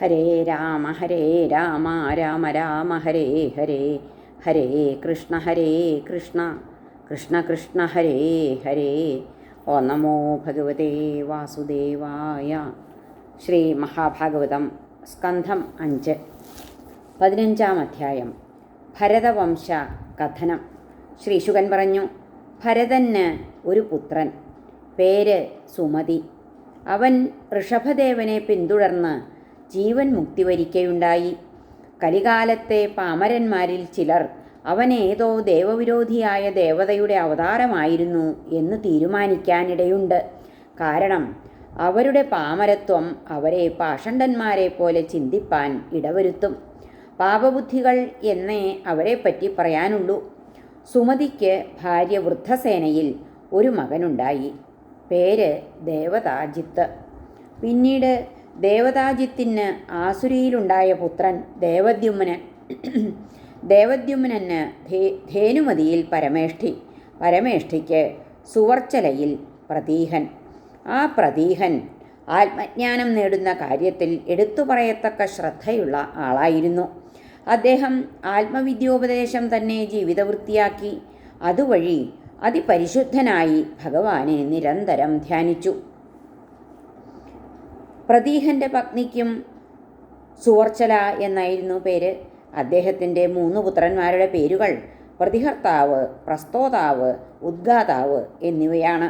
ഹരേ രാമ ഹരേ രാമ രാമ രാമ ഹരേ ഹരേ ഹരേ കൃഷ്ണ ഹരേ കൃഷ്ണ കൃഷ്ണ കൃഷ്ണ ഹരേ ഹരേ. ഓ നമോ ഭഗവതേ വാസുദേവായ. ശ്രീ മഹാഭാഗവതം സ്കന്ധം അഞ്ച്. പതിനഞ്ചാം അധ്യായം. ഭരതവംശ കഥനം. ശ്രീശുകൻ പറഞ്ഞു ഭരതന് ഒരു പുത്രൻ. പേര് സുമതി. അവൻ ഋഷഭദേവനെ പിന്തുടർന്ന് ജീവൻ മുക്തി വരിക്കയുണ്ടായി കലികാലത്തെ പാമരന്മാരിൽ ചിലർ അവനേതോ ദേവവിരോധിയായ ദേവതയുടെ അവതാരമായിരുന്നു എന്ന് തീരുമാനിക്കാനിടയുണ്ട്. കാരണം അവരുടെ പാമരത്വം അവരെ പാഷണ്ഡന്മാരെ പോലെ ചിന്തിപ്പാൻ ഇടവരുത്തും. പാപബുദ്ധികൾ എന്നേ അവരെപ്പറ്റി പറയാനുള്ളൂ. സുമതിക്ക് ഭാര്യ വൃദ്ധസേനയിൽ ഒരു മകനുണ്ടായി. പേര് ദേവതാജിത്ത്. പിന്നീട് ദേവതാജിത്തിന് ആസുരിയിലുണ്ടായ പുത്രൻ ദേവദ്യുമ്നൻ. ദേവദ്യുമ്നന് ധേനുമതിയിൽ പരമേഷ്ഠി പരമേഷ്ഠിക്ക് സുവർച്ചലയിൽ പ്രതീഹൻ. ആ പ്രതീഹൻ ആത്മജ്ഞാനം നേടുന്ന കാര്യത്തിൽ എടുത്തു പറയത്തക്ക ശ്രദ്ധയുള്ള ആളായിരുന്നു. അദ്ദേഹം ആത്മവിദ്യോപദേശം തന്നെ ജീവിതവൃത്തിയാക്കി. അതുവഴി അതിപരിശുദ്ധനായി ഭഗവാനെ നിരന്തരം ധ്യാനിച്ചു. പ്രതീഹന്റെ പത്നിക്കും സുവർച്ചല എന്നായിരുന്നു പേര്. അദ്ദേഹത്തിന്റെ മൂന്ന് പുത്രന്മാരുടെ പേരുകൾ പ്രതിഹർത്താവ് പ്രസ്തോതാവ് ഉദ്ഗാതാവ് എന്നിവയാണ്.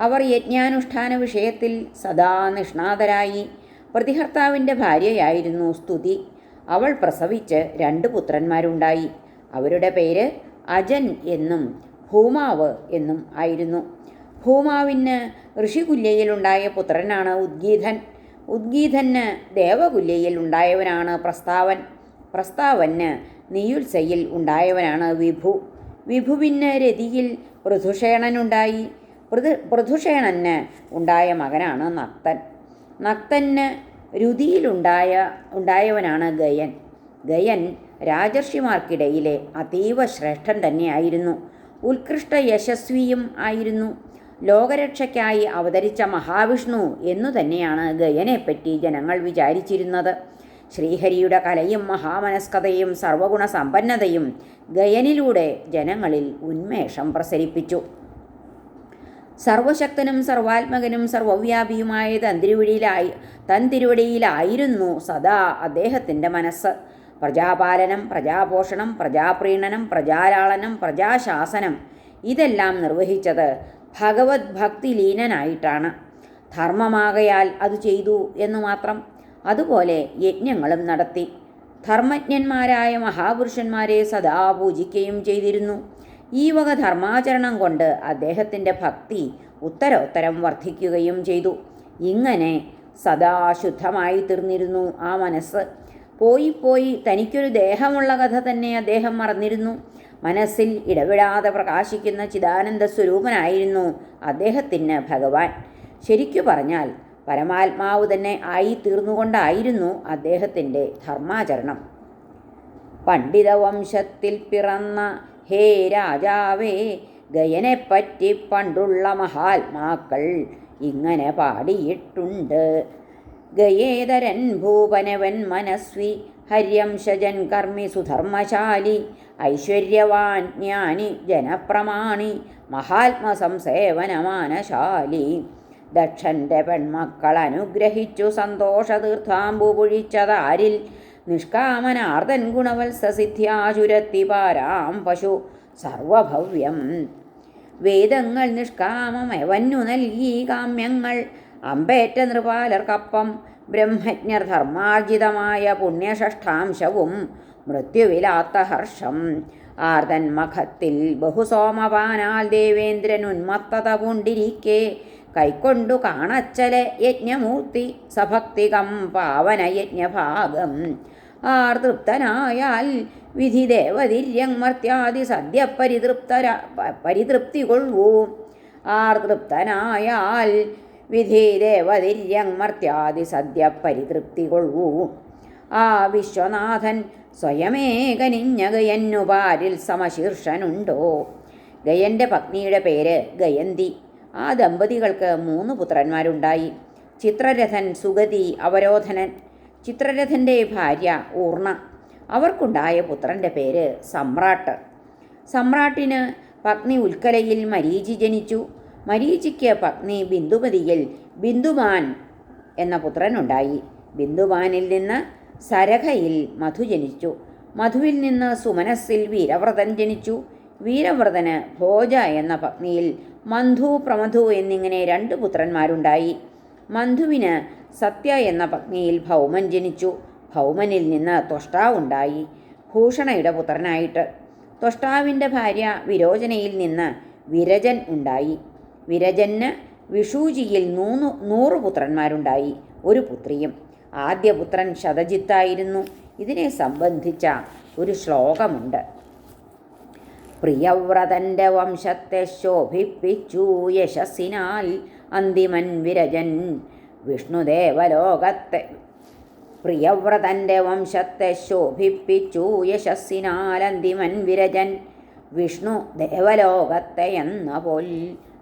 അവർ യജ്ഞാനുഷ്ഠാന വിഷയത്തിൽ സദാ നിഷ്ണാതരായി. പ്രതിഹർത്താവിന്റെ ഭാര്യയായിരുന്നു സ്തുതി. അവൾ പ്രസവിച്ച് രണ്ട് പുത്രന്മാരുണ്ടായി. അവരുടെ പേര് അജൻ എന്നും ഭൂമാവ് എന്നും ആയിരുന്നു. ഭൂമാവിന് ഋഷികുല്യയിലുണ്ടായ പുത്രനാണ് ഉദ്ഗീതൻ ഉദ്ഗീതന് ദേവകുല്യയിൽ ഉണ്ടായവനാണ് പ്രസ്താവൻ. പ്രസ്താവന് നിയുത്സയിൽ ഉണ്ടായവനാണ് വിഭു. വിഭുവിന് രതിയിൽ പൃഥുഷേണനുണ്ടായി പൃഥു പൃഥുഷേണന് ഉണ്ടായ മകനാണ് നക്തൻ. നക്തന് രുതിയിലുണ്ടായ ഉണ്ടായവനാണ് ഗയൻ. ഗയൻ രാജർഷിമാർക്കിടയിലെ അതീവ ശ്രേഷ്ഠൻ തന്നെയായിരുന്നു. ഉത്കൃഷ്ട യശസ്വിയും ആയിരുന്നു. ലോകരക്ഷയ്ക്കായി അവതരിച്ച മഹാവിഷ്ണു എന്നു തന്നെയാണ് ഗയനെപ്പറ്റി ജനങ്ങൾ വിചാരിച്ചിരുന്നത്. ശ്രീഹരിയുടെ കലയും മഹാമനസ്കതയും സർവഗുണ സമ്പന്നതയും ഗയനിലൂടെ ജനങ്ങളിൽ ഉന്മേഷം പ്രസരിപ്പിച്ചു. സർവശക്തനും സർവാത്മകനും സർവവ്യാപിയുമായ തന്തിരുവടിയിലായി തന്തിരുവടിയിലായിരുന്നു സദാ അദ്ദേഹത്തിന്റെ മനസ്സ്. പ്രജാപാലനം പ്രജാപോഷണം പ്രജാപ്രീണനം പ്രജാലാളനം പ്രജാശാസനം ഇതെല്ലാം നിർവഹിച്ചത് ഭഗവത് ഭക്തി ലീനനായിട്ടാണ്. ധർമ്മമാകയാൽ അത് ചെയ്തു എന്ന് മാത്രം അതുപോലെ യജ്ഞങ്ങളും നടത്തി. ധർമ്മജ്ഞന്മാരായ മഹാപുരുഷന്മാരെ സദാ പൂജിക്കുകയും ചെയ്തിരുന്നു. ഈ വക ധർമാചരണം കൊണ്ട് അദ്ദേഹത്തിന്റെ ഭക്തി ഉത്തരോത്തരം വർദ്ധിക്കുകയും ചെയ്തു. ഇങ്ങനെ സദാ ശുദ്ധമായി തീർന്നിരുന്നു ആ മനസ്സ്. പോയി പോയി തനിക്കൊരു ദേഹമുള്ള കഥ തന്നെ അദ്ദേഹം മറന്നിരുന്നു. മനസ്സിൽ ഇടവിടാതെ പ്രകാശിക്കുന്ന ചിദാനന്ദ സ്വരൂപനായിരുന്നു അദ്ദേഹത്തിന് ഭഗവാൻ. ശരിക്കു പറഞ്ഞാൽ പരമാത്മാവ് തന്നെ ആയി തീർന്നുകൊണ്ടായിരുന്നു അദ്ദേഹത്തിന്റെ ധർമാചരണം. പണ്ഡിതവംശത്തിൽ പിറന്ന ഹേ രാജാവേ ഗയനെപ്പറ്റി പണ്ടുള്ള മഹാത്മാക്കൾ ഇങ്ങനെ പാടിയിട്ടുണ്ട്. ഗയേതരൻ ഭൂപനവൻ മനസ്വി ഹര്യംശജൻ കർമ്മി സുധർമ്മശാലി ഐശ്വര്യവാൻ ജ്ഞാനി ജനപ്രമാണി മഹാത്മസംസേവനമാനശാലി ദക്ഷന്റെ പെൺമക്കൾ അനുഗ്രഹിച്ചു സന്തോഷതീർത്ഥാമ്പു പൊഴിച്ചതാരിൽ നിഷ്കാമനാർദ്ദൻ ഗുണവത്സസിദ്ധ്യാചുരത്തി പാരാം പശു സർവഭവ്യം. വേദങ്ങൾ നിഷ്കാമം എവന്നു നൽകി കാമ്യങ്ങൾ അമ്പേറ്റ നൃപാലർക്കപ്പം ബ്രഹ്മജ്ഞർ ധർമാർജിതമായ പുണ്യഷഷ്ടാംശവും മൃത്യുവിലാത്ത ഹർഷം ആർദൻ മഖത്തിൽ ബഹുസോമപാനാൽ ദേവേന്ദ്രൻ ഉന്മത്തത പൂണ്ടിരിക്കെ. കൈക്കൊണ്ടു കാണച്ചലെ യജ്ഞമൂർത്തി സഭക്തികം പാവന യജ്ഞഭാഗം. ആർ തൃപ്തനായാൽ വിധി ദേവതിര്യങ് മർത്യാദി സദ്യ പരിതൃപ്തര പരിതൃപ്തി കൊള്ളൂ ആർ തൃപ്തനായാൽ വിധി ദേവതിര്യങ് മർത്യാദി സദ്യ പരിതൃപ്തി കൊള്ളൂ ആ വിശ്വനാഥൻ സ്വയമേ കനിഞ്ഞ ഗയന്നു പാരിൽ സമശീർഷനുണ്ടോ? ഗയന്റെ പത്നിയുടെ പേര് ഗയന്തി. ആ ദമ്പതികൾക്ക് മൂന്ന് പുത്രന്മാരുണ്ടായി. ചിത്രരഥൻ സുഗതി അവരോധനൻ. ചിത്രരഥന്റെ ഭാര്യ ഊർണ. അവർക്കുണ്ടായ പുത്രന്റെ പേര് സമ്രാട്ട്. സമ്രാട്ടിന് പത്നി ഉൽക്കലയിൽ മരീചി ജനിച്ചു. മരീചിക്ക് പത്നി ബിന്ദുമതിയിൽ ബിന്ദുമാൻ എന്ന പുത്രനുണ്ടായി. ബിന്ദുമാനിൽ നിന്ന് സരഖയിൽ മധു ജനിച്ചു. മധുവിൽ നിന്ന് സുമനസ്സിൽ വീരവ്രതൻ ജനിച്ചു. വീരവ്രതന് ഭോജ എന്ന പത്നിയിൽ മന്ധു പ്രമധു എന്നിങ്ങനെ രണ്ട് പുത്രന്മാരുണ്ടായി. മന്ധുവിന് സത്യ എന്ന പത്നിയിൽ ഭൗമൻ ജനിച്ചു. ഭൗമനിൽ നിന്ന് തൊഷ്ടാവുണ്ടായി ഭൂഷണയുടെ പുത്രനായിട്ട്. തൊഷ്ടാവിന്റെ ഭാര്യ വിരോചനയിൽ നിന്ന് വിരജൻ ഉണ്ടായി. വിരജന് വിഷൂജിയിൽ നൂന്നു നൂറ് പുത്രന്മാരുണ്ടായി. ഒരു പുത്രിയും. ആദ്യ പുത്രൻ ശതജിത്തായിരുന്നു. ഇതിനെ സംബന്ധിച്ച ഒരു ശ്ലോകമുണ്ട്. പ്രിയവ്രതന്റെ വംശത്തെ ശോഭിപ്പിച്ചു യശസ്സിനാൽ അന്തിമൻ വിരജൻ വിഷ്ണുദേവലോകത്തെ. പ്രിയവ്രതന്റെ വംശത്തെ ശോഭിപ്പിച്ചു യശസ്സിനാൽ അന്തിമൻ വിരജൻ വിഷ്ണു ദേവലോകത്തെ എന്ന പോൽ